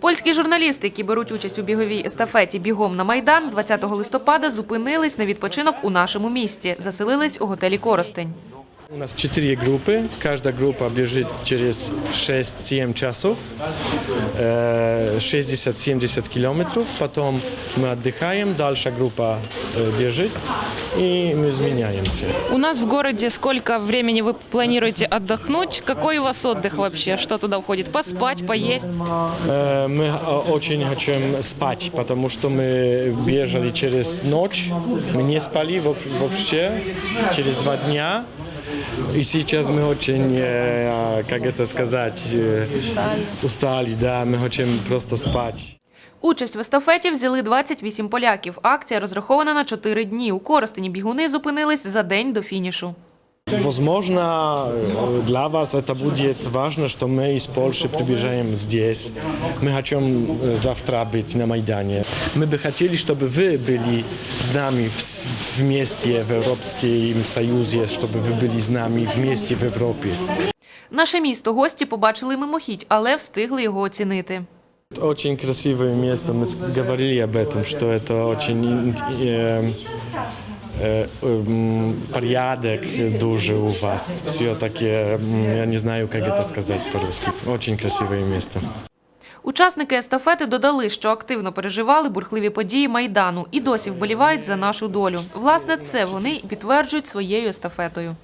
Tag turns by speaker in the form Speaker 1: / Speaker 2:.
Speaker 1: Польські журналісти, які беруть участь у біговій естафеті «Бігом на Майдан», 20 листопада зупинились на відпочинок у нашому місті. Заселились у готелі «Коростень».
Speaker 2: У нас четыре группы. Каждая группа бежит через 6-7 часов, э, 60-70 километров. Потом мы отдыхаем, дальше группа э, бежит, и мы изменяемся.
Speaker 3: У нас в городе сколько времени вы планируете отдохнуть? Какой у вас отдых вообще? Что туда входит? Поспать, поесть?
Speaker 2: Э, Мы э, очень хотим спать, потому что мы бежали через ночь. Мы не спали вообще через два дня. И сейчас мы очень, э, как это сказать, э, устали, да, мы хотим просто спать.
Speaker 1: Участь в естафеті взяли 28 поляків. Акція розрахована на 4 дні. У Коростені бігуни зупинились за день до фінішу.
Speaker 2: Возможно, э, для вас это будет важно, что мы из Польши приближаем здесь. Мы хотим э, завтра быть на Майдане. Мы бы хотели, чтобы вы были с нами вс- вместе в Европейском Союзе, чтобы вы были с нами вместе в Европе.
Speaker 1: Наше місто гості побачили мимохідь, але встигли його оцінити.
Speaker 2: Очень красивое место. Мы с- говорили об этом, что это очень ин- э, э, м, порядок дуже у вас. Все-таки, я не знаю, как це сказати по-русски. Очень красиве місце.
Speaker 1: Учасники естафети додали, що активно переживали бурхливі події Майдану і досі вболівають за нашу долю. Власне, це вони підтверджують своєю естафетою.